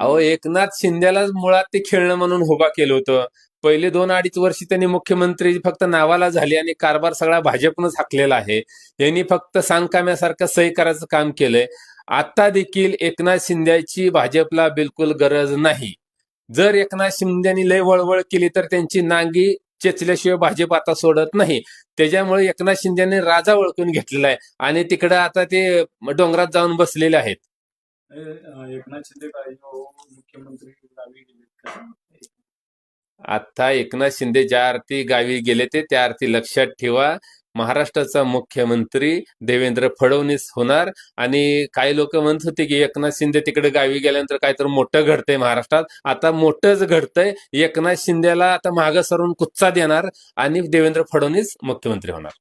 अहो एकनाथ शिंदेलाच मुळात ते खेळणं म्हणून उभा केलं होतं. पहिले दोन अडीच वर्षी त्यांनी मुख्यमंत्री फक्त नावाला झाले आणि कारभार सगळा भाजपनंच हाकलेला आहे. यांनी फक्त सांगकाम्यासारखं सही करायचं काम केलंय. आता देखील एकनाथ शिंदेची भाजपला बिलकुल गरज नाही. जर एकनाथ शिंदेनी लय वळवळ केली तर त्यांची नांगी चेचल्याशिवाय भाजप आता सोडत नाही. त्याच्यामुळे एकनाथ शिंदेने राजा ओळखून घेतलेला आहे. आणि तिकडं आता ते डोंगरात जाऊन बसलेले आहेत. एकनाथ शिंदे हो, मुख्यमंत्री गावी आता एकनाथ शिंदे ज्या अर्थी गावी गेले ते त्या अर्थी लक्षात ठेवा. महाराष्ट्राचा मुख्यमंत्री देवेंद्र फडणवीस होणार आणि काही लोक म्हणत होते की एकनाथ शिंदे तिकडे गावी गेल्यानंतर काहीतरी मोठं घडतंय महाराष्ट्रात. आता मोठंच घडतंय. एकनाथ शिंदेला आता मागं सरून कुच्चा देणार आणि देवेंद्र फडणवीस मुख्यमंत्री होणार.